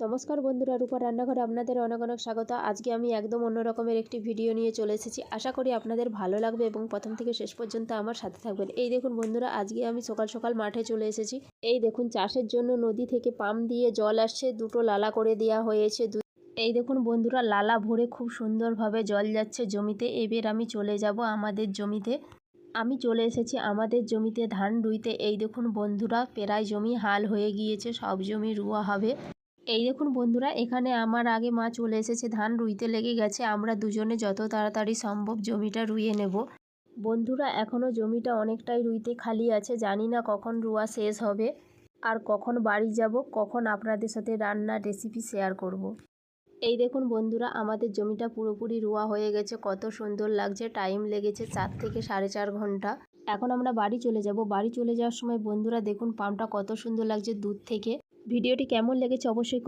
নমস্কার বন্ধুরা, রূপা রান্নাঘরে আপনাদের অনেক অনেক স্বাগত। আজকে আমি একদম অন্য রকমের একটি ভিডিও নিয়ে চলে এসেছি। আশা করি আপনাদের ভালো লাগবে এবং প্রথম থেকে শেষ পর্যন্ত আমার সাথে থাকবেন। এই দেখুন বন্ধুরা, আজকে আমি সকাল সকাল মাঠে চলে এসেছি। এই দেখুন, চাষের জন্য নদী থেকে পাম্প দিয়ে জল আসছে, দুটো লালা করে দেওয়া হয়েছে। এই দেখুন বন্ধুরা, লালা ভরে খুব সুন্দরভাবে জল যাচ্ছে জমিতে। এবার আমি চলে যাব আমাদের জমিতে। আমি চলে এসেছি আমাদের জমিতে ধান রুইতে। এই দেখুন বন্ধুরা, প্রায় জমি হাল হয়ে গিয়েছে, সব জমি রুয়া হবে। এই দেখুন বন্ধুরা, এখানে আমার আগে মা চলে এসেছে, ধান রুইতে লেগে গেছে, আমরা দুজনে যত তাড়াতাড়ি সম্ভব জমিটা রুইয়ে নেব বন্ধুরা এখনও জমিটা অনেকটাই রুইতে খালি আছে, জানি না কখন রুয়া শেষ হবে, আর কখন বাড়ি যাব, কখন আপনাদের সাথে রান্নার রেসিপি শেয়ার করব। এই দেখুন বন্ধুরা, আমাদের জমিটা পুরোপুরি রোয়া হয়ে গেছে, কত সুন্দর লাগছে টাইম লেগেছে চার থেকে সাড়ে চার ঘণ্টা এখন আমরা বাড়ি চলে যাব। বাড়ি চলে যাওয়ার সময় বন্ধুরা দেখুন পাম্পটা কত সুন্দর লাগছে দূর থেকে। ভিডিওটি কেমন লেগেছে অবশ্যই